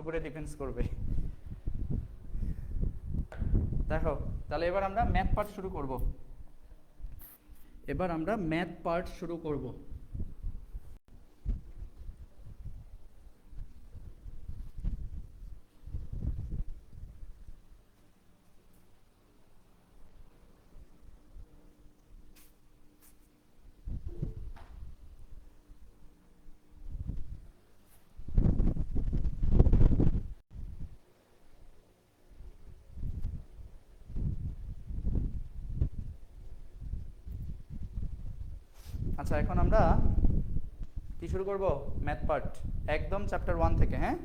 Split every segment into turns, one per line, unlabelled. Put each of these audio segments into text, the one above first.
উপরে ডিফেন্স করবে। দেখো, তাহলে এবার আমরা ম্যাথ পার্ট শুরু করব। এবার আমরা ম্যাথ পার্ট শুরু করব। আচ্ছা এখন আমরা কি শুরু করব? ম্যাথ পার্ট একদম চ্যাপ্টার ওয়ান থেকে হ্যাঁ?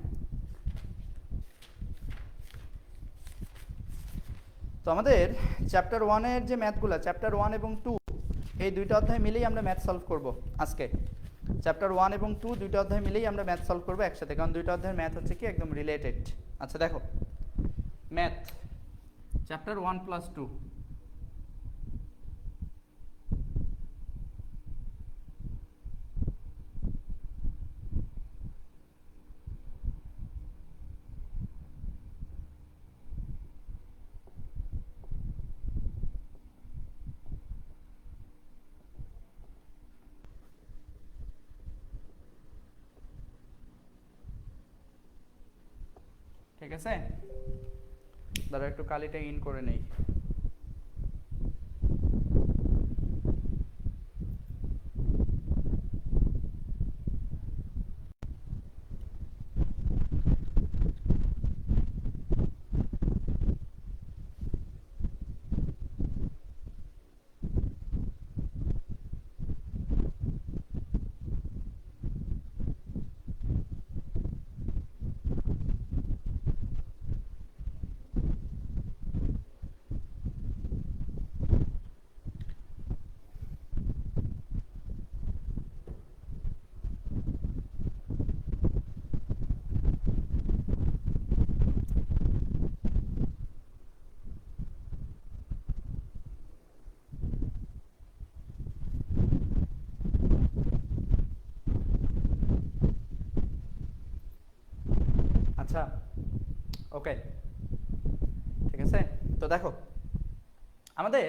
তো আমাদের চ্যাপ্টার ওয়ানের যে ম্যাথগুলো চ্যাপ্টার ওয়ান এবং টু এই দুইটা অধ্যায় মিলেই আমরা ম্যাথ সলভ করব আজকে। চ্যাপ্টার ওয়ান এবং টু দুইটা অধ্যায় মিলেই আমরা ম্যাথ সলভ করব একসাথে, কারণ দুইটা অধ্যায়ের ম্যাথ হচ্ছে কি একদম রিলেটেড আচ্ছা দেখো। Math chapter one plus two ঠিক আছে দাঁড়া একটু কালিটা ইন করে নেই। আচ্ছা ওকে ঠিক আছে? তো দেখো, আমাদের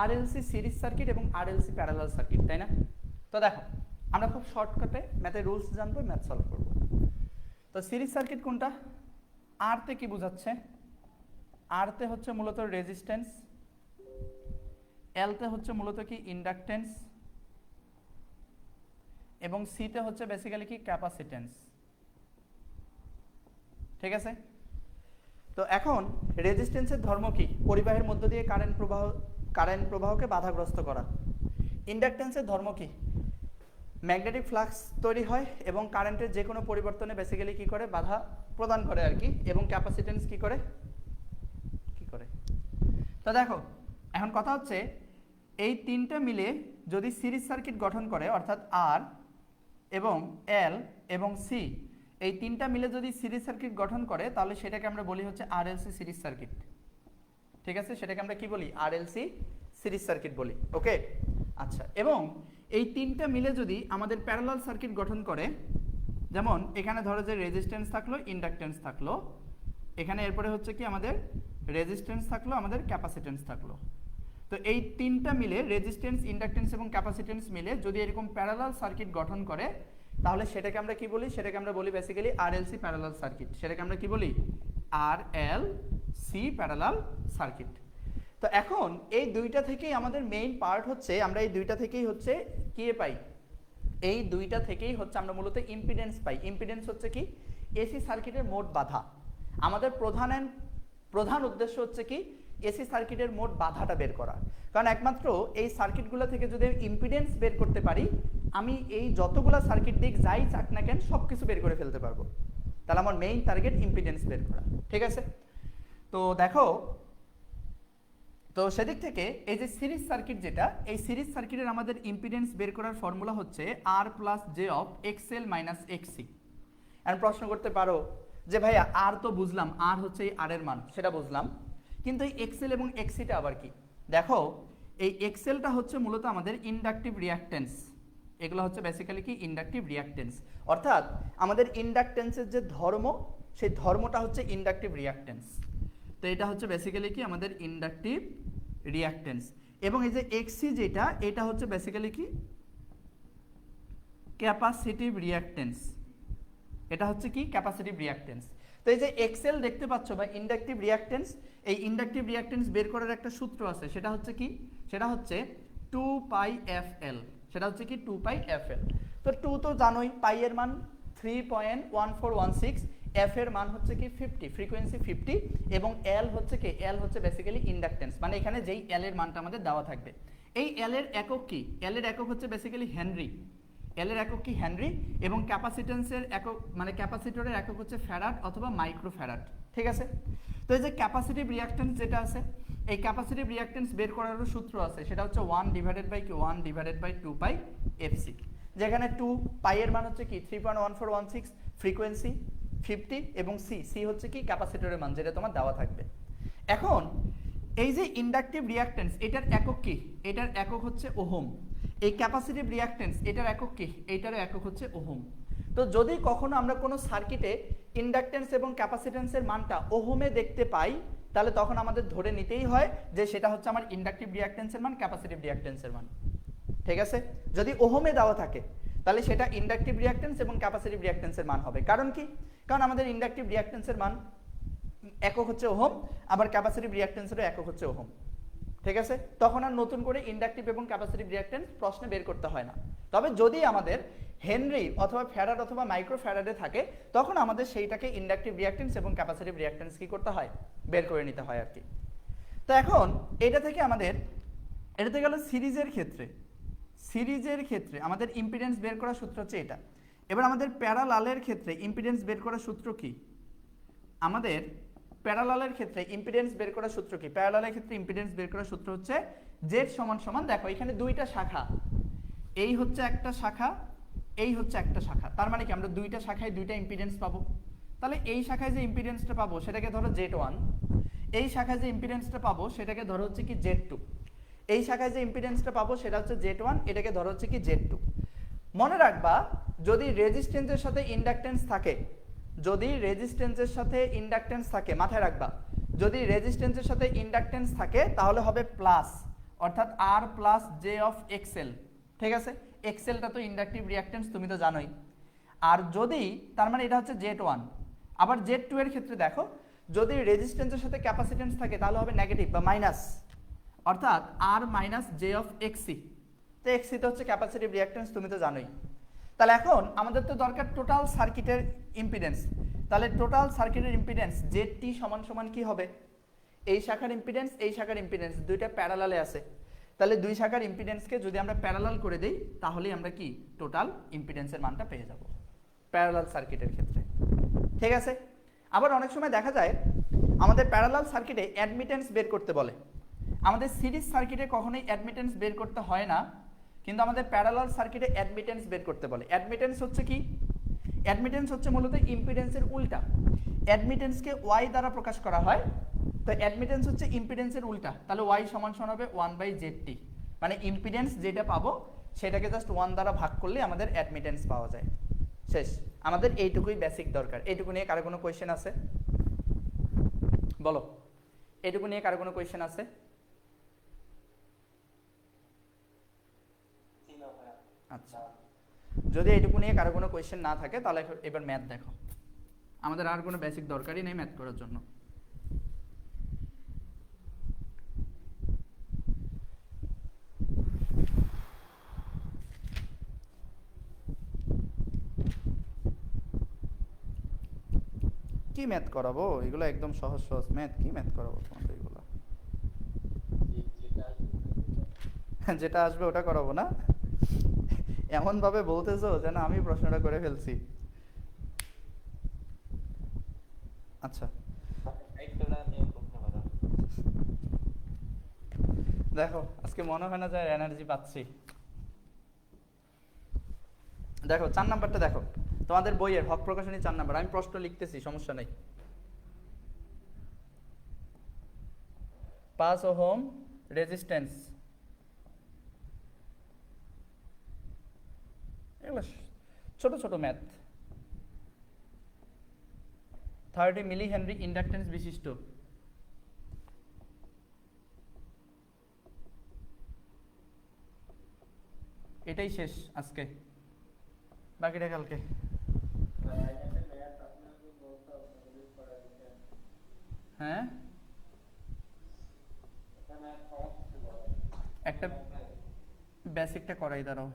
আরএলসি সিরিজ সার্কিট এবং আরএলসি প্যারালাল সার্কিট তাই না? তো দেখো, আমরা খুব শর্টকাটে ম্যাথের রুলস জানব ম্যাথ সলভ করব। তো সিরিজ সার্কিট কোনটা? আরতে কি বোঝাচ্ছে? আরতে হচ্ছে মূলত রেজিস্ট্যান্স এলতে হচ্ছে মূলত কি? ইন্ডাকটেন্স এবং সিতে হচ্ছে বেসিক্যালি কি? ক্যাপাসিটেন্স ঠিক আছে? তো এখন রেজিস্ট্যান্সের ধর্ম কি? পরিবাহের মধ্য দিয়ে কারেন্ট প্রবাহ কারেন্ট প্রবাহকে বাধাগ্রস্ত করা। ইন্ডাকটেন্সের ধর্ম কি? ম্যাগনেটিক ফ্লাক্স তৈরি হয় এবং কারেন্টের যে কোনো পরিবর্তনে বেসিক্যালি কি করে? বাধা প্রদান করে আর কি। এবং ক্যাপাসিটেন্স কি করে? কি করে? তো দেখো, এখন কথা হচ্ছে এই তিনটা মিলে যদি সিরিজ সার্কিট গঠন করে, অর্থাৎ আর এবং এল এবং সি এই তিনটা মিলে যদি সিরিজ সার্কিট গঠন করে, তাহলে সেটাকে আমরা বলি হচ্ছে আরএলসি সিরিজ সার্কিট। ঠিক আছে? সেটাকে আমরা কি বলি? আরএলসি সিরিজ সার্কিট বলি। ওকে? আচ্ছা এবং এই তিনটা মিলে যদি আমাদের প্যারালাল সার্কিট গঠন করে, যেমন এখানে ধরো যে রেজিস্ট্যান্স থাকল ইন্ডাকটেন্স থাকল, এখানে এরপরে হচ্ছে কি আমাদের রেজিস্ট্যান্স থাকল, আমাদের ক্যাপাসিটেন্স থাকল। তো এই তিনটা মিলে রেজিস্ট্যান্স ইন্ডাকটেন্স এবং ক্যাপাসিটেন্স মিলে যদি এরকম প্যারালাল সার্কিট গঠন করে তাহলে সেটাকে আমরা কি বলি? সেটাকে আমরা বলি বেসিক্যালি আরএলসি প্যারালাল সার্কিট সেটাকে আমরা কি বলি? R L C parallel circuit তো এখন এই দুইটা থেকেই আমাদের মেইন পার্ট হচ্ছে, আমরা এই দুইটা থেকেই হচ্ছে কি পাই? এই দুইটা থেকেই হচ্ছে আমরা মূলত ইম্পিডেন্স পাই। ইম্পিডেন্স হচ্ছে কি? এসি সার্কিটের মোট বাধা। আমাদের প্রধান প্রধান উদ্দেশ্য হচ্ছে কি? এসি সার্কিটের মোট বাধাটা বের করা। কারণ একমাত্র এই সার্কিটগুলো থেকে যদি ইম্পিডেন্স বের করতে পারি আমি এই যতগুলো সার্কিট দিক যাই চাক না কেন সব কিছু বের করে ফেলতে পারব। তাহলে আমার মেইন টার্গেট ইম্পিডেন্স বের করা, ঠিক আছে? তো দেখো, তো সেদিক থেকে এই যে সিরিজ সার্কিট যেটা, এই সিরিজ সার্কিটের আমাদের ইম্পিডেন্স বের করার ফর্মুলা হচ্ছে R plus J of XL minus XC এখন প্রশ্ন করতে পারো যে ভাইয়া আর তো বুঝলাম আর হচ্ছে এই আর এর মান, সেটা বুঝলাম। কিন্তু এই এক্সেল এবং এক্সিটা আবার কি? দেখো, এই এক্সেলটা হচ্ছে মূলত আমাদের ইন্ডাকটিভ রিয়াক্টেন্স এগুলো হচ্ছে বেসিক্যালি কি? ইন্ডাকটিভ রিয়াক্টেন্স অর্থাৎ আমাদের ইন্ডাকটেন্সের যে ধর্ম, সেই ধর্মটা হচ্ছে ইন্ডাকটিভ রিয়াকটেন্স তো এটা হচ্ছে বেসিক্যালি কি? আমাদের ইন্ডাকটিভ রিয়াকটেন্স এবং এই যে এক্সি যেটা, এটা হচ্ছে বেসিক্যালি কি? ক্যাপাসিটিভ রিয়াকটেন্স এটা হচ্ছে কি? ক্যাপাসিটিভ রিয়াকটেন্স তো এই যে এক্সেল দেখতে পাচ্ছ বা ইন্ডাকটিভ রিয়াকটেন্স এই ইন্ডাকটিভ রিয়াকটেন্স বের করার একটা সূত্র আছে। সেটা হচ্ছে কি? সেটা হচ্ছে টু পাই এফ এল সেটা হচ্ছে কি টু পাই এফ এল তো টু তো জানোই পাই এর মান three point one four one six F এর মান হচ্ছে কি ফিফটি ফ্রিকোয়েন্সি ফিফটি এবং এল হচ্ছে কি এল হচ্ছে বেসিক্যালি ইন্ডাকটেন্স মানে এখানে যেই এল এর মানটা আমাদের দেওয়া থাকবে। এই এল এর একক কি? এল এর একক হচ্ছে বেসিক্যালি হেনরি। এল এর একক কি? হেনরি, এবং ক্যাপাসিটেন্সের একক মানে ক্যাপাসিটরের একক হচ্ছে ফ্যারাট অথবা মাইক্রো ফ্যারাট ঠিক আছে? তো এই যে ক্যাপাসিটিভ রিয়াকটেন্স যেটা আছে এই ক্যাপাসিটিভ রিয়াকটেন্স বের করারও সূত্র আছে। সেটা হচ্ছে ওয়ান ডিভাইডেড বাই কি one divided by two pi FC যেখানে টু পাই এর মান হচ্ছে কি? Three point one four one six frequency fifty এবং সি সি হচ্ছে কি? ক্যাপাসিটরের মান, যেটা তোমার দেওয়া থাকবে। এখন, এই যে ইন্ডাকটিভ রিয়াকটেন্স এটার একক কি? এটার একক হচ্ছে ওহম। এই ক্যাপাসিটিভ রিয়াকটেন্স এটার একক কি? এইটার একক হচ্ছে ওহম। তো যদি কখনো আমরা কোনো সার্কিটে ইন্ডাকটেন্স এবং ক্যাপাসিটেন্সের মানটা ওহমে দেখতে পাই তাহলে তখন আমাদের ধরে নিতেই হয় যে সেটা হচ্ছে আমার ইন্ডাকটিভ রিয়াকটেন্সের মান ক্যাপাসিটিভ রিয়াকটেন্সের মান। ঠিক আছে? যদি ওহমে দেওয়া থাকে, তাহলে সেটা ইন্ডাকটিভ রিয়াকটেন্স এবং ক্যাপাসিটিভ রিয়াকটেন্সের মান হবে। কারণ কি? কারণ আমাদের ইন্ডাকটিভ রিয়াকটেন্সের মান একক হচ্ছে ওহম, আবার ক্যাপাসিটিভ রিয়াকটেন্সেরও একক হচ্ছে ওহম। ঠিক আছে? তখন আর নতুন করে ইন্ডাকটিভ এবং ক্যাপাসিটিভ রিয়াকটেন্স প্রশ্নে বের করতে হয় না। তবে যদি আমাদের হেনরি অথবা ফ্যারাড অথবা মাইক্রো ফ্যারাডে থাকে, তখন আমাদের সেইটাকে ইন্ডাকটিভ রিয়াকটেন্স এবং ক্যাপাসিটিভ রিয়াকটেন্স কি করতে হয়? বের করে নিতে হয় আর কি তো এখন এটা থেকে আমাদের, এটা থেকে গেল সিরিজের ক্ষেত্রে। সিরিজের ক্ষেত্রে আমাদের ইম্পিডেন্স বের করার সূত্র হচ্ছে এটা। এবার আমাদের প্যারালালের ক্ষেত্রে ইম্পিডেন্স বের করার সূত্র কি? আমাদের প্যারালালের ক্ষেত্রে ইম্পিডেন্স বের করার সূত্র কি? প্যারালালের ক্ষেত্রে ইম্পিডেন্স বের করার সূত্র হচ্ছে জেড সমান সমান, দেখো এখানে দুইটা শাখা। এই হচ্ছে একটা শাখা, এই হচ্ছে একটা শাখা। তার মানে কি? আমরা দুইটা শাখায় দুইটা ইম্পিডেন্স পাবো। তাহলে এই শাখায় যে ইম্পিডেন্সটা পাবো, সেটাকে ধরো জেড ওয়ান এই শাখায় যে ইম্পিডেন্সটা পাবো, সেটাকে ধরো হচ্ছে কি জেড টু এই শাখায় যে ইম্পিডেন্সটা পাবো, সেটা হচ্ছে জেড ওয়ান এটাকে ধরো হচ্ছে কি জেড টু মনে রাখবা, যদি রেজিস্ট্যান্সের সাথে ইন্ডাকটেন্স থাকে, যদি রেজিস্ট্যান্সের সাথে ইন্ডাকটেন্স থাকে, মাথায় রাখবা, যদি রেজিস্ট্যান্সের সাথে ইন্ডাকটেন্স থাকে, তাহলে হবে প্লাস অর্থাৎ R plus J of XL ঠিক আছে? এক্সেলটা তো ইন্ডাকটিভ রিয়াকটেন্স তুমি তো জানোই। আর যদি, তার মানে এটা হচ্ছে জেড ওয়ান আবার জেড টু এর ক্ষেত্রে দেখো, যদি রেজিস্ট্যান্সের সাথে ক্যাপাসিটেন্স থাকে, তাহলে হবে নেগেটিভ বা মাইনাস অর্থাৎ R minus J of XC তো এক্সি তো হচ্ছে ক্যাপাসিটিভ রিয়াকটেন্স তুমি তো জানোই। তাহলে এখন আমাদের তো দরকার টোটাল সার্কিটের ইম্পিডেন্স তাহলে টোটাল সার্কিটের ইম্পিডেন্স জেড টি সমান সমান কি হবে? এই শাখার ইম্পিডেন্স এই শাখার ইম্পিডেন্স দুইটা প্যারালালে আছে। তাহলে দুই শাখার ইম্পিডেন্সকে যদি আমরা প্যারালাল করে দেই, তাহলেই আমরা কি? টোটাল ইম্পিডেন্সের মানটা পেয়ে যাব। প্যারালাল সার্কিটের ক্ষেত্রে। ঠিক আছে? আবার অনেক সময় দেখা যায়, আমাদের প্যারালাল সার্কিটে অ্যাডমিটেন্স বের করতে বলে। আমাদের সিরিজ সার্কিটে কখনোই অ্যাডমিটেন্স বের করতে হয় না, কিন্তু আমাদের প্যারালাল সার্কিটে অ্যাডমিটেন্স বের করতে বলে। অ্যাডমিটেন্স হচ্ছে কি? অ্যাডমিটেন্স হচ্ছে মূলত ইম্পিডেন্সের উল্টা। অ্যাডমিটেন্সকে ওয়াই দ্বারা প্রকাশ করা হয় তো অ্যাডমিটেন্স হচ্ছে ইম্পিডেন্সের উল্টা। তাহলে ওয়াই সমান সমান হবে ওয়ান বাই জেড টি মানে ইম্পিডেন্স যেটা পাবো, সেটাকে জাস্ট ওয়ান দ্বারা ভাগ করলে আমাদের অ্যাডমিটেন্স পাওয়া যায়। শেষ। আমাদের এইটুকুই বেসিক দরকার। এইটুকু নিয়ে কারও কোনো কোয়েশ্চেন আছে? বলো। এইটুকু নিয়ে কারও কোনো কোয়েশ্চেন আছে? আচ্ছা। যদি এইটুকু নিয়ে কারও কোনো কোয়েশ্চেন না থাকে, তাহলে এবার ম্যাথ দেখো। আমাদের আর কোনো বেসিক দরকারই নেই ম্যাথ করার জন্য। কি ম্যাথ করাবো? এগুলো একদম সহজ সহজ ম্যাথ কি ম্যাথ করাবো তোমাদের এগুলো? যেটা আসবে ওটা করাবো না? এমন ভাবে বলতেছো যেন আমি প্রশ্নটা করে ফেলছি। আচ্ছা। দেখো, আজকে মনে হয় না যে এনার্জি পাচ্ছি। দেখো, চার নাম্বারটা দেখো। তোমাদের বইয়ের হক প্রকাশনী চার নাম্বার। আমি প্রশ্ন লিখতেছি, সমস্যা নেই। পাঁচ ওহম রেজিস্ট্যান্স। এগুলো ছোট ছোট math. Thirty milli henry inductance বিশিষ্ট। এটাই শেষ আজকে। বাকিটা কালকে। হ্যাঁ? একটা বেসিকটা করাই দাঁড়াও।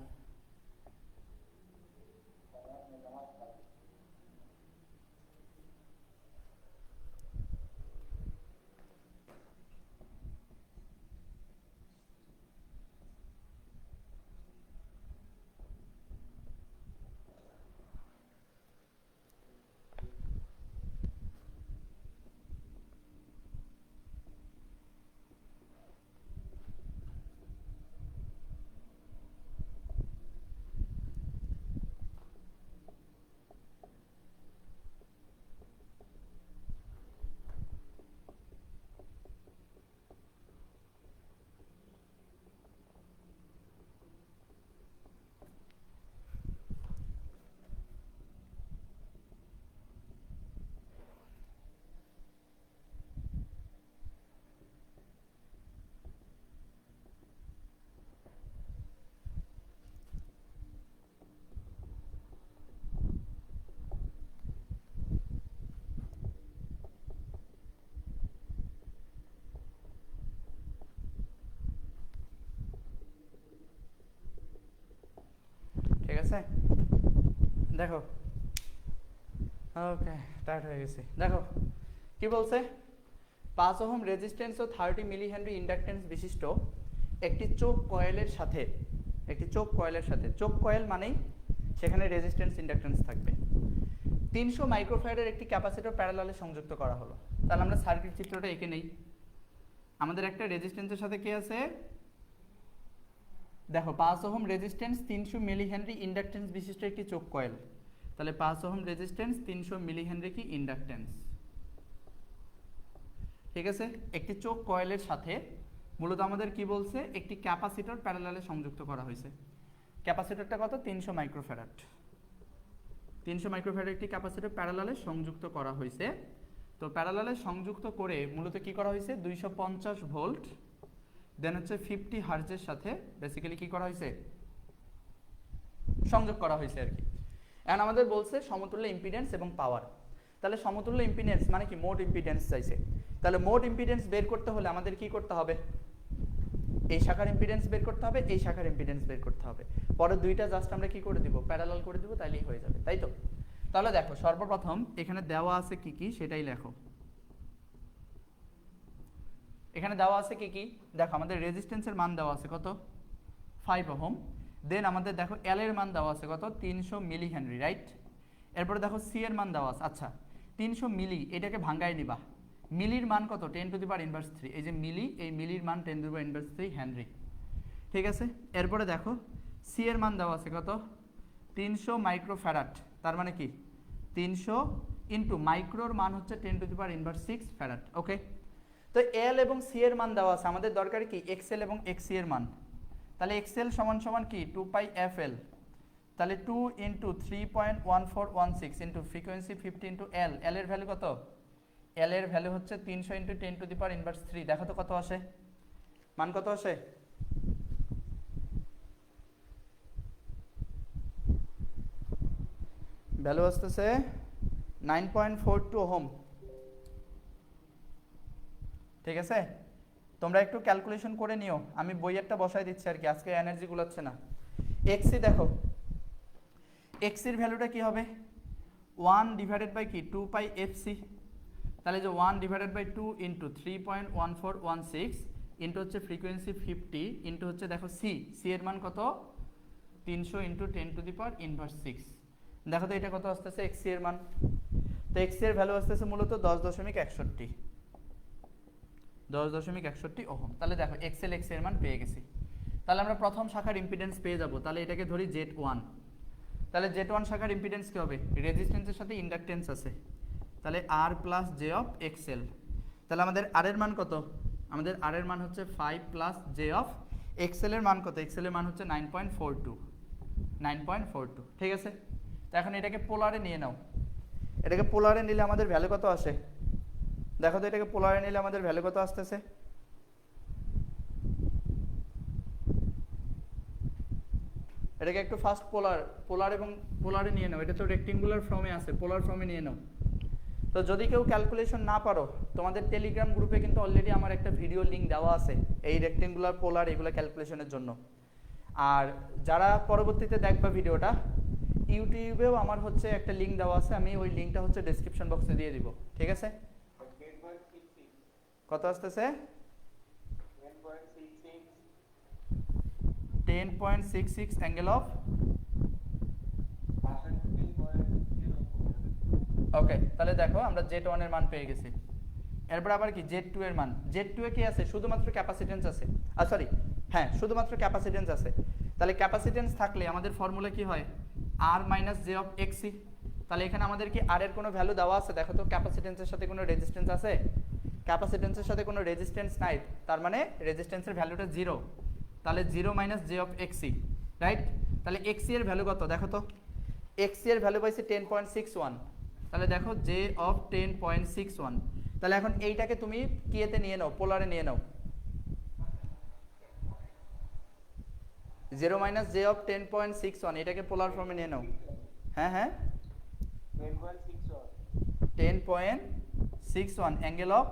আছে দেখো। ওকে টায়ার্ড হয়ে গেছি। দেখো, কি বলছে? পাঁচ ওহম রেজিস্ট্যান্স ও থার্টি মিলি হেনরি ইন্ডাকটেন্স বিশিষ্ট একটি চোখ কয়েলের সাথে, একটি চোখ কয়েলের সাথে। চোখ কয়েল মানেই সেখানে রেজিস্ট্যান্স ইন্ডাকটেন্স থাকবে। তিনশো মাইক্রোফ্যারের একটি ক্যাপাসিটর প্যারালালে সংযুক্ত করা হলো। তাহলে আমরা সার্কিট চিত্রটা এঁকে নেই। আমাদের একটা রেজিস্ট্যান্সের সাথে কি আছে? দেখো, পাঁচ ওহম রেজিস্ট্যান্স তিনশো মিলি হেনরি ইন্ডাকটেন্স বিশিষ্ট একটি চোখ কয়েল তাহলে পাঁচ ওহম রেজিস্ট্যান্স তিনশো মিলি হেনরি কি ইন্ডাকটেন্স ঠিক আছে? একটি চোখ কয়েলের সাথে মূলত আমাদের কি বলছে? একটি ক্যাপাসিটর প্যারালালে সংযুক্ত করা হয়েছে। ক্যাপাসিটরটা কত? তিনশো মাইক্রোফ্যারাড তিনশো মাইক্রোফ্যারাড একটি ক্যাপাসিটর প্যারালালে সংযুক্ত করা হয়েছে। তো প্যারালালে সংযুক্ত করে মূলত কি করা হয়েছে? দুইশো পঞ্চাশ ভোল্ট দেন হচ্ছে ফিফটি হার্জের সাথে বেসিক্যালি কি করা হয়েছে? সংযোগ করা হয়েছে আর কি। এখন আমাদের বলছে সমতুল্য ইম্পিডেন্স এবং পাওয়ার তাহলে সমতুল্য ইম্পিডেন্স মানে কি? মোট ইম্পিডেন্স চাইছে। তাহলে মোট ইম্পিডেন্স বের করতে হলে আমাদের কি করতে হবে? এই শাখার ইম্পিডেন্স বের করতে হবে, এই শাখার ইম্পিডেন্স বের করতে হবে। পরে দুইটা জাস্ট আমরা কি করে দিব? প্যারালাল করে দিব, তাইলেই হয়ে যাবে, তাই তো? তাহলে দেখো, সর্বপ্রথম এখানে দেওয়া আছে কি কি? সেটাই লেখো। এখানে দেওয়া আছে কি কি? দেখো, আমাদের রেজিস্ট্যান্সের মান দেওয়া আছে কত? Five ohm. দেন আমাদের দেখো এল এর মান দেওয়া আছে কত? তিনশো মিলি হেনরি রাইট এরপরে দেখো সি এর মান দেওয়া আছে। আচ্ছা তিনশো মিলি, এটাকে ভাঙ্গায় নিবা। মিলির মান কত? Ten to the power inverse three এই যে মিলি, এই মিলির মান ten to the power inverse three henry. ঠিক আছে? এরপরে দেখো সি এর মান দেওয়া আছে কত? তিনশো মাইক্রো ফ্যারাট তার মানে কি? তিনশো ইন্টু মাইক্রোর মান হচ্ছে ten to the power inverse six farad okay তো এল এবং সি এর মান দেওয়া আছে। আমাদের দরকার কি? এক্সেল এবং এক্সি এর মান। তাহলে এক্সেল সমান সমান কি? টু পাই এফ এল তাহলে two into three point one four one six into frequency fifty into L L এর ভ্যালু কত? এল এর ভ্যালু হচ্ছে তিনশো into ten to the power inverse three দেখো তো কত আসে। মান কত আসে? ভ্যালু আসতেছে nine point four two ohm ঠিক আছে? তোমরা একটু ক্যালকুলেশন করে নিও। আমি বইয়েরটা বসাই দিচ্ছি আর কি, আজকে এনার্জি গুলাচ্ছে না। এক্সি দেখো। এক্সির ভ্যালুটা কি হবে? ওয়ান ডিভাইডেড বাই কি? টু পাই এফ সি তাহলে যে one divided by two into three point one four one six into হচ্ছে ফ্রিকোয়েন্সি ফিফটি ইন্টু হচ্ছে দেখো সি সি এর মান কত? তিনশো into ten to the power inverse six দেখো তো এটা কত আসতেছে? এক্সি এর মান। তো এক্সি এর ভ্যালু আসতেছে মূলত দশ দশমিক একষট্টি। দশ দশমিক একষট্টি ওহম। তাহলে দেখো এক্সেল এক্সের মান পেয়ে গেছি। তাহলে আমরা প্রথম শাখার ইম্পিডেন্স পেয়ে যাব। তাহলে এটাকে ধরি জেড ওয়ান তাহলে জেড ওয়ান শাখার ইম্পিডেন্স কী হবে? রেজিস্ট্যান্সের সাথে ইন্ডাকটেন্স আছে। তাহলে R plus J of XL তাহলে আমাদের আর এর মান কত? আমাদের আর এর মান হচ্ছে five plus J of XL এর মান কত? এক্সেল এর মান হচ্ছে nine point four two nine point four two ঠিক আছে? তো এখন এটাকে পোলারে নিয়ে নাও। এটাকে পোলারে নিলে আমাদের ভ্যালু কত আসে? দেখো তো এটাকে পোলারে নিলে আমাদের ভ্যালু কত আসতেছে? এটাকে একটু ফার্স্ট পোলার পোলার এবং পোলারে নিয়ে নাও। এটা তো রেক্টেঙ্গুলার ফর্মে আছে পোলার ফর্মে নিয়ে নাও। তো যদি কেউ ক্যালকুলেশন না পারো, তোমাদের টেলিগ্রাম গ্রুপে কিন্তু অলরেডি আমার একটা ভিডিও লিঙ্ক দেওয়া আছে, এই রেক্টেঙ্গুলার পোলার এগুলো ক্যালকুলেশনের জন্য। আর যারা পরবর্তীতে দেখবা ভিডিওটা ইউটিউবেও আমার হচ্ছে একটা লিঙ্ক দেওয়া আছে, আমি ওই লিঙ্কটা হচ্ছে ডেসক্রিপশন বক্সে দিয়ে দিব, ঠিক আছে? কত আসতেছে? Ten point six six angle of okay তাহলে দেখো আমরা জেড ওয়ানের মান পেয়ে গেছি। এরপর আবার কি? জেড টু এর মান। জেড টু এ কি আছে? শুধুমাত্র ক্যাপাসিটেন্স আছে। আর সরি হ্যাঁ শুধুমাত্র ক্যাপাসিটেন্স আছে। তাহলে ক্যাপাসিটেন্স থাকলে আমাদের ফর্মুলা কি হয়? R minus J of XC তাহলে এখানে আমাদের কি আর এর কোনো ভ্যালু দেওয়া আছে? দেখো তো ক্যাপাসিটেন্সের সাথে কোনো রেজিস্ট্যান্স আছে? ক্যাপাসিটেন্সের সাথে কোনো রেজিস্ট্যান্স নাই তার মানে রেজিস্ট্যান্সের ভ্যালুটা জিরো তাহলে zero minus J of XC right তাহলে এক্সি এর ভ্যালু কত? দেখো তো। এক্সি এর ভ্যালু পাইছে টেন পয়েন্ট সিক্স ওয়ান তাহলে দেখো J of ten point six one তাহলে এখন এইটাকে তুমি কিয়েতে নিয়ে নাও? পোলারে নিয়ে নাও। Zero minus J of ten point six one এটাকে পোলার ফর্মে নিয়ে নাও। হ্যাঁ হ্যাঁ। Ten point six one angle of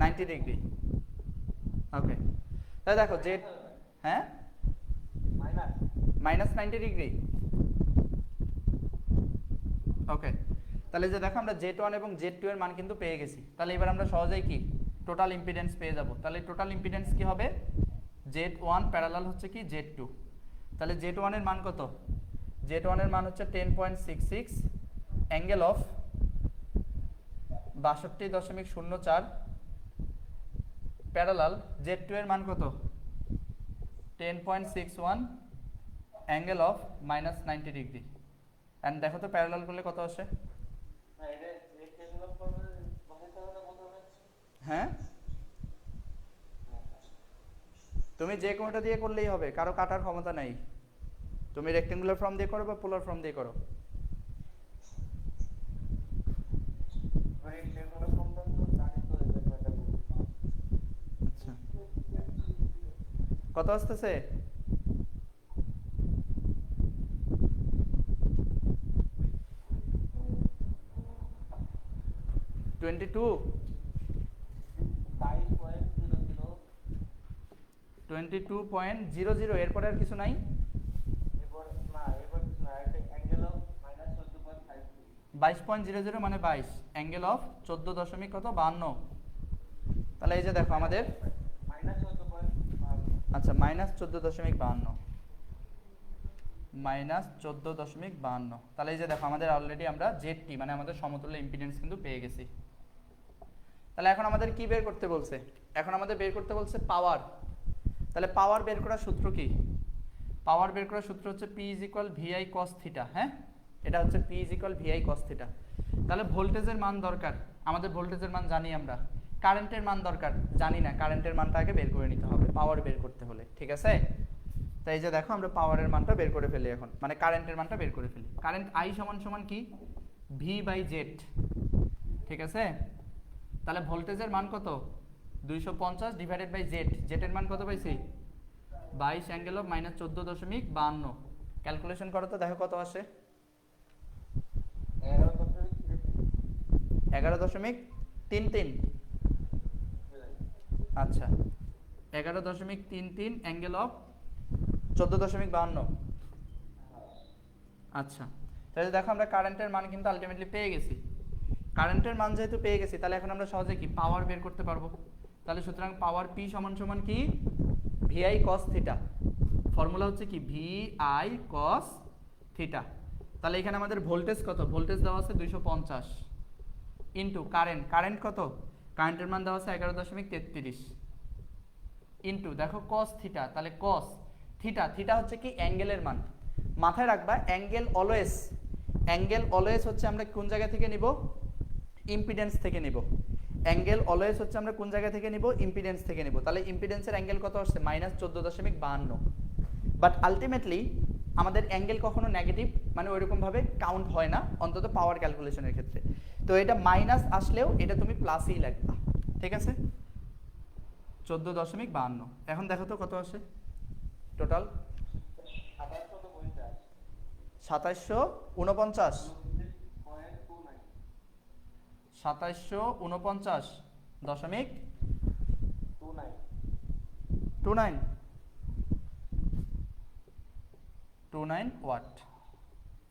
ninety degree. Okay তাহলে দেখো জে হ্যাঁ? Minus ninety degree. ওকে তাহলে যে দেখো আমরা জেড ওয়ান এবং জেড টু এর মান কিন্তু পেয়ে গেছি। তাহলে এবার আমরা সহজেই কি? টোটাল ইম্পিডেন্স পেয়ে যাব। তাহলে টোটাল ইম্পিডেন্স কি হবে? জেড ওয়ান প্যারালাল হচ্ছে কি? জেড টু তাহলে জেড ওয়ানের মান কত? জেড ওয়ানের মান হচ্ছে ten point six six angle of বাষট্টি দশমিক শূন্য চার প্যারালাল জেড টু এর মান কত? Ten point six one angle of minus ninety degree and দেখো তো প্যারালাল করলে কত আসে? হ্যাঁ? তুমি যে কোনোটা দিয়ে করলেই হবে, কারও কাটার ক্ষমতা নাই। তুমি রেক্টেঙ্গুলার ফর্ম দিয়ে করো বা পোলার ফর্ম দিয়ে করো। কত আসতেছে? Twenty two twenty two point zero zero এরপরে আর কিছু নাই বাইশ পয়েন্ট জিরো জিরো মানে বাইশ। অ্যাঙ্গেল অফ চোদ্দ দশমিক কত? বাহান্ন। তাহলে এই যে দেখো আমাদের আচ্ছা মাইনাস চোদ্দ দশমিক বাহান্ন। মাইনাস চোদ্দ দশমিক বাহান্ন। তাহলে এই যে দেখো, আমাদের অলরেডি আমরা জেডটি মানে আমাদের সমতুল্য ইম্পিডেন্স কিন্তু পেয়ে গেছি। তাহলে এখন আমাদের কি বের করতে বলছে? এখন আমাদের বের করতে বলছে পাওয়ার তাহলে পাওয়ার বের করার সূত্র কি? পাওয়ার বের করার সূত্র হচ্ছে P is equal VI cos theta হ্যাঁ? এটা হচ্ছে P is equal VI cos theta তাহলে ভোল্টেজের মান দরকার। আমাদের ভোল্টেজের মান জানি আমরা। কারেন্টের মান দরকার জানি না কারেন্টের মানটা আগে বের করে নিতে হবে পাওয়ার বের করতে হলে ঠিক আছে? তাই যে দেখো আমরা পাওয়ারের মানটা বের করে ফেলি এখন মানে কারেন্টের মানটা বের করে ফেলি। কারেন্ট আই সমান সমান কি? ভি বাই জেড ঠিক আছে? তাহলে ভোল্টেজের মান কত? দুইশো পঞ্চাশ ডিভাইডেড বাই জেড জেটের মান কত পাইছি? বাইশ অ্যাঙ্গেল অফ মাইনাস চোদ্দ দশমিক বাহান্ন। ক্যালকুলেশন করো তো দেখো কত আসে? এগারো দশমিক তিন তিন। আচ্ছা। এগারো দশমিক তিন তিন অ্যাঙ্গেল অফ চোদ্দ দশমিক বাহান্ন। আচ্ছা। তাহলে দেখো আমরা কারেন্টের মান কিন্তু আলটিমেটলি পেয়ে গেছি। কারেন্টের মান যেহেতু পেয়ে গেছি, তাহলে এখন আমরা সহজে কি পাওয়ার বের করতে পারব? তাহলে সুতরাং পাওয়ার পি সমান সমান কি? ভিআই কস থিটা ফর্মুলা হচ্ছে কি? ভি আই কস থিটা তাহলে এখানে আমাদের ভোল্টেজ কত? ভোল্টেজ দেওয়া আছে দুইশো পঞ্চাশ। ইন্টু কারেন্ট কারেন্ট কত? কারেন্টের মান দেওয়া আছে এগারো দশমিক তেত্রিশ ইন্টু দেখো কস থিটা তাহলে কস থিটা থিটা হচ্ছে কি অ্যাঙ্গেলের মান। মাথায় রাখবা অ্যাঙ্গেল অলওয়েজ অ্যাঙ্গেল অলওয়েজ হচ্ছে আমরা কোন জায়গা থেকে নিব? ইম্পিডেন্স থেকে নিব। অ্যাঙ্গেল অলওয়েজ হচ্ছে আমরা কোন জায়গা থেকে নিব? ইম্পিডেন্স থেকে নিব। তাহলে ইম্পিডেন্সের অ্যাঙ্গেল কত আসছে? মাইনাস চোদ্দ দশমিক বাহান্ন। বাট আলটিমেটলি আমাদের অ্যাঙ্গেল কখনো নেগেটিভ মানে ওইরকমভাবে কাউন্ট হয় না অন্তত পাওয়ার ক্যালকুলেশনের ক্ষেত্রে। তো এটা মাইনাস আসলেও এটা তুমি প্লাসেই লাগবা। ঠিক আছে? চোদ্দ দশমিক বাহান্ন। এখন দেখো তো কত আসে? টোটাল
সাতাশশো
উনপঞ্চাশ। সাতাইশশো উনপঞ্চাশ দশমিক
two nine.
Two nine. Two nine watt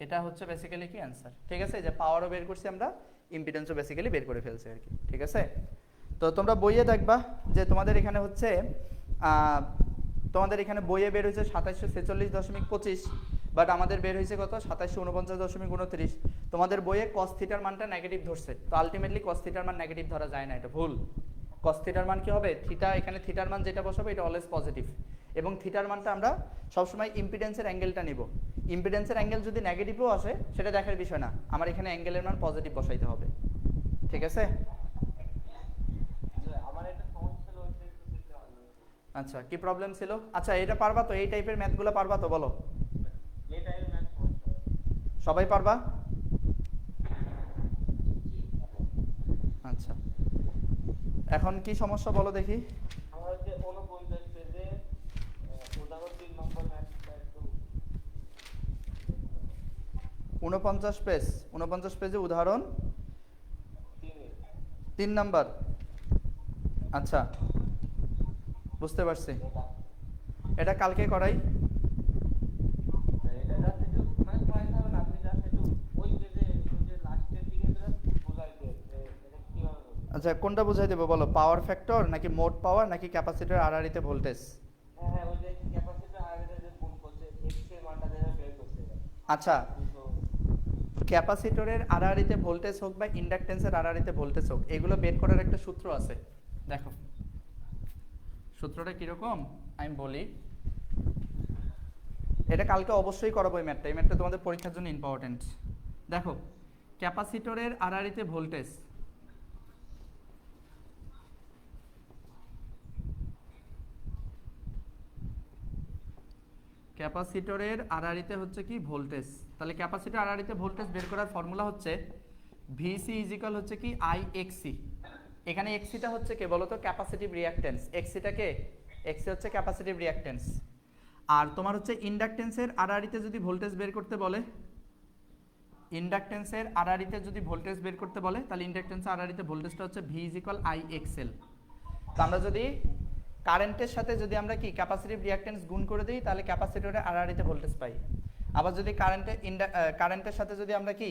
এটা হচ্ছে বেসিক্যালি কি অ্যান্সার ঠিক আছে? যে পাওয়ারও বের করছি আমরা ইম্পিডেন্সও বেসিক্যালি বের করে ফেলছি আর কি। ঠিক আছে? তো তোমরা বইয়ে দেখবা যে তোমাদের এখানে হচ্ছে তোমাদের এখানে বইয়ে বের হয়েছে সাতাশশো ছেচল্লিশ দশমিক পঁচিশ বাট আমাদের বের হয়েছে কত? সাতাশশো উনপঞ্চাশ দশমিক উনত্রিশ। তোমাদের বইয়ে কস থিটার মানটা নেগেটিভ ধরছে। তো আলটিমেটলি কস থিটার মান নেগেটিভ ধরা যায় না, এটা ভুল। কস থিটার মান কি হবে? থিটা এখানে থিটার মান যেটা বসাবো, এটা অলওয়েজ পজিটিভ এবং থিটার মানটা আমরা সবসময় ইম্পিডেন্সের অ্যাঙ্গেলটা নিব। ইম্পিডেন্সের অ্যাঙ্গেল যদি নেগেটিভও আসে, সেটা দেখার বিষয় না। আমার এখানে অ্যাঙ্গেলের মান পজিটিভ বসাইতে হবে। ঠিক আছে। আচ্ছা কি প্রবলেম ছিল? আচ্ছা এটা পারবা তো? এই টাইপের ম্যাথগুলো পারবা তো? বলো। সবাই পারবা? আচ্ছা। এখন কি সমস্যা বলো দেখি
আমার হচ্ছে উনপঞ্চাশ পেজে উদাহরণ তিন নম্বর ম্যাথটা একটু
উনপঞ্চাশ পেজ উনপঞ্চাশ পেজে উদাহরণ?
তিন
নাম্বার। আচ্ছা বুঝতে পারছি।
এটা
কালকে করাই। আচ্ছা কোনটা বুঝাই দেবো বলো? পাওয়ার ফ্যাক্টর নাকি মোট পাওয়ার নাকি ক্যাপাসিটার আড়াআড়িতে ভোল্টেজ?
হ্যাঁ হ্যাঁ
আচ্ছা ক্যাপাসিটরের আড়াআড়িতে ভোল্টেজ হোক বা ইন্ডাকটেন্সের আড়াআড়িতে ভোল্টেজ হোক, এগুলো বের করার একটা সূত্র আছে। দেখো, সূত্রটা কীরকম? আমি বলি, এটা কালকে অবশ্যই করাবো এই ম্যাটটা। এই ম্যাটটা তোমাদের পরীক্ষার জন্য ইম্পর্টেন্ট দেখো, ক্যাপাসিটরের আড়াআড়িতে ভোল্টেজ ক্যাপাসিটরের আড়াআড়িতে হচ্ছে কি? ভোল্টেজ। তাহলে ক্যাপাসিটর আড়াআড়িতে ভোল্টেজ বের করার ফর্মুলা হচ্ছে ভিসি ইজিক্যাল হচ্ছে কি? আই এক্সি এখানে এক্সিটা হচ্ছে কে বলতো? ক্যাপাসিটিভ রিঅ্যাকট্যান্স এক্সিটা কে? এক্সি হচ্ছে ক্যাপাসিটিভ রিঅ্যাকট্যান্স আর তোমার হচ্ছে ইন্ডাকটেন্সের আড়াআড়িতে যদি ভোল্টেজ বের করতে বলে, ইন্ডাকটেন্সের আড়াআড়িতে যদি ভোল্টেজ বের করতে বলে, তাহলে ইন্ডাকটেন্সের আড়াআড়িতে ভোল্টেজটা হচ্ছে ভি ইজিক্যাল আই এক্সএল তো আমরা যদি কারেন্টের সাথে যদি আমরা কি ক্যাপাসিটিভ রিঅ্যাকট্যান্স গুণ করে দিই, তাহলে ক্যাপাসিটরে আড়াআড়িতে ভোল্টেজ পাই। আবার যদি কারেন্টে কারেন্টের সাথে যদি আমরা কি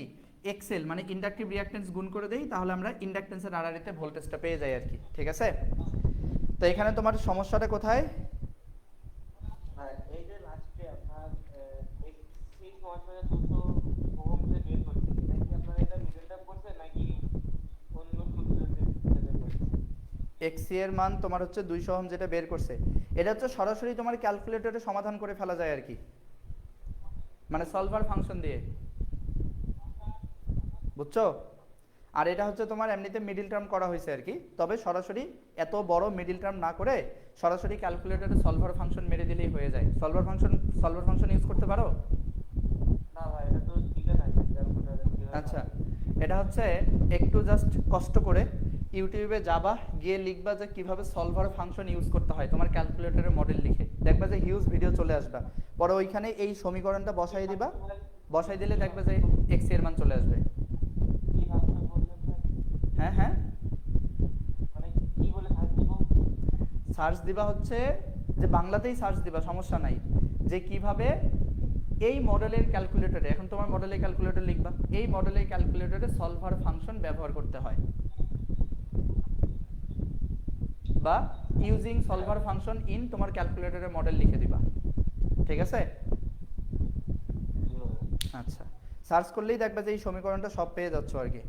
এক্সেল মানে ইন্ডাকটিভ রিঅ্যাকট্যান্স গুণ করে দিই, তাহলে আমরা ইন্ডাকটেন্সের আড়াআড়িতে ভোল্টেজটা পেয়ে যাই আর কি। ঠিক আছে? তো এখানে তোমার সমস্যাটা কোথায়?
আর এই যে লাস্টে আপনার এই সমস্যাটা দুশো ওহম যে বের করছে এটা কি আপনার এটা মিডল টার্ম করছে নাকি অন্য সূত্রে বের করছে
এক্সি এর মান তোমার হচ্ছে দুইশো ওহম যেটা বের করছে এটা হচ্ছে সরাসরি তোমার ক্যালকুলেটরে সমাধান করে ফেলা যায় আর কি। মানে সলভার ফাংশন দিয়ে। বুঝছ? আর এটা হচ্ছে তোমার এমনিতে মিডিল টার্ম করা হয়েছে আর কি। তবে সরাসরি এত বড় মিডিল টার্ম না করে সরাসরি ক্যালকুলেটরে সলভার ফাংশন মেরে দিলেই হয়ে যায়। Solver function solver function use করতে পারো? আচ্ছা এটা হচ্ছে একটু জাস্ট কষ্ট করে ইউটিউবে যাবা, গিয়ে লিখবা যে কীভাবে সলভার ফাংশন ইউজ করতে হয়, তোমার ক্যালকুলেটরের মডেল লিখে। দেখবা যে হিউজ ভিডিও চলে আসবে। পরে ওইখানে এই সমীকরণটা বসাই দিবা। বসাই দিলে দেখবে যে এক্সের মান চলে আসবে? হ্যাঁ হ্যাঁ।
সার্চ দিবা
হচ্ছে যে বাংলাতেই সার্চ দিবা, সমস্যা নাই। যে কীভাবে এই মডেলের ক্যালকুলেটরে এখন তোমার মডেলের ক্যালকুলেটর লিখবা। এই মডেলের ক্যালকুলেটরে সলভার ফাংশন ব্যবহার করতে হয়। বা ইউজিং সলভার ফাংশন ইন তোমার ক্যালকুলেটরের মডেল লিখে দিবা। ঠিক আছে? আচ্ছা। সার্চ করলেই দেখবা যে এই সমীকরণটা সব পেয়ে যাচ্ছ আর কি।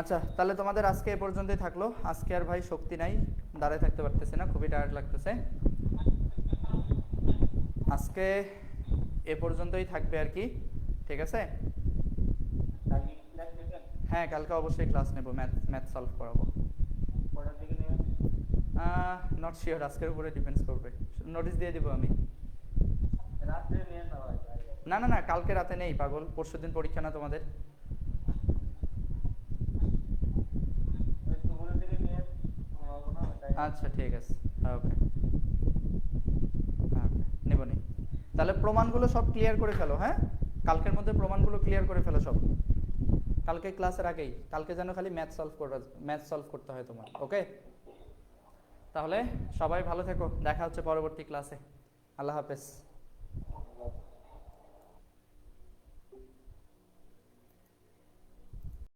আচ্ছা তাহলে তোমাদের আজকে এ পর্যন্তই থাকল। আজকে আর ভাই শক্তি নাই, দাঁড়ায় থাকতে পারতেছে না, খুবই টায়ার্ড লাগতেছে। আজকে এ পর্যন্তই থাকবে আর কি। ঠিক আছে? হ্যাঁ কালকে অবশ্যই ক্লাস নেব ম্যাথ ম্যাথ সলভ করাবো। নট শিওর আজকের উপরে ডিপেন্ডস করবে। নোটিশ দিয়ে দিব আমি।
না।
না না কালকে রাতে নেই পাগল। পরশু দিন পরীক্ষা না তোমাদের। আচ্ছা ঠিক আছে। ওকে নেব নি। তাহলে প্রমাণগুলো সব ক্লিয়ার করে ফেলো হ্যাঁ? কালকের মধ্যে প্রমাণগুলো ক্লিয়ার করে ফেলো সব। কালকে ক্লাসের আগেই, কালকে যেন খালি ম্যাথ সলভ করা ম্যাথ সলভ করতে হয় তোমার ওকে তাহলে সবাই ভালো থেকো, দেখা হচ্ছে পরবর্তী ক্লাসে আল্লাহ হাফেজ।